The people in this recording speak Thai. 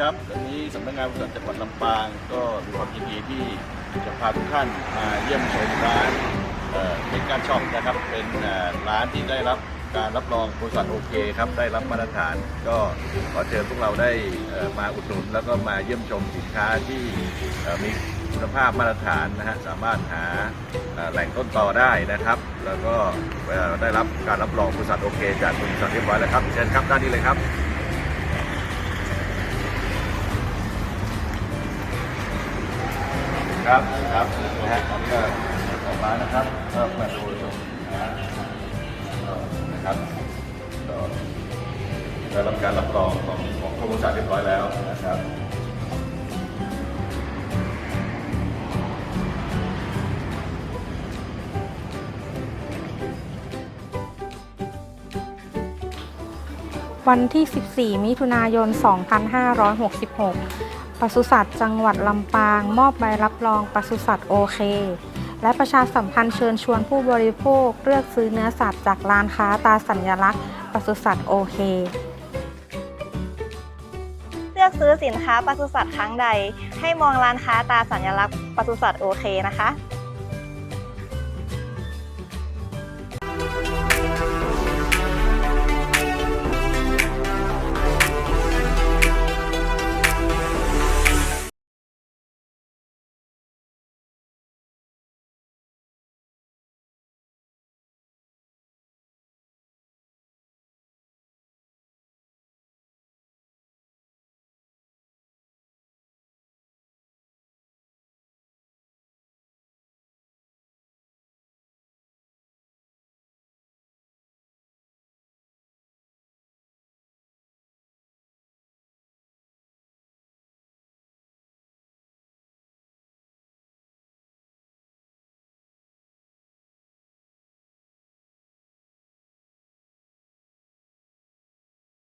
ครับวันนี้สำนักงานปศุสัตว์จังหวัดลำปาง ก็มีความยินดีที่จะพาทุกท่านมาเยี่ยมชมร้านเอ็นการช่องนะครับ เป็นร้านที่ได้รับการรับรองบริษัทโอเคครับได้รับมาตรฐาน ก็ขอเชิญพวกเราได้มาอุดหนุน แล้วก็มาเยี่ยมชมสินค้าที่มีคุณภาพมาตรฐานนะฮะสามารถหาแหล่งต้นต่อได้นะครับ แล้วก็ได้รับการรับรองบริษัทโอเค จากบริษัทเรียบร้อยแล้วครับเชิญครับด้านนี้เลยครับ ครับครับนะฮะอันนี้ก็เจ้าของร้านะครับก็มาดูชมนะฮะนะครับก็ได้รับการรับรองของของกรมบริษัทเรียบร้อยแล้วนะครับวันที่ 14 มิถุนายน 2566 ปศุสัตว์จังหวัดลำปาง มอบใบรับรองปศุสัตว์โอเค และประชาสัมพันธ์เชิญชวนผู้บริโภค เลือกซื้อเนื้อสัตว์จากร้านค้าตาสัญลักษณ์ปศุสัตว์โอเค เลือกซื้อสินค้าปศุสัตว์ครั้งใด ให้มองร้านค้าตาสัญลักษณ์ปศุสัตว์โอเคนะคะ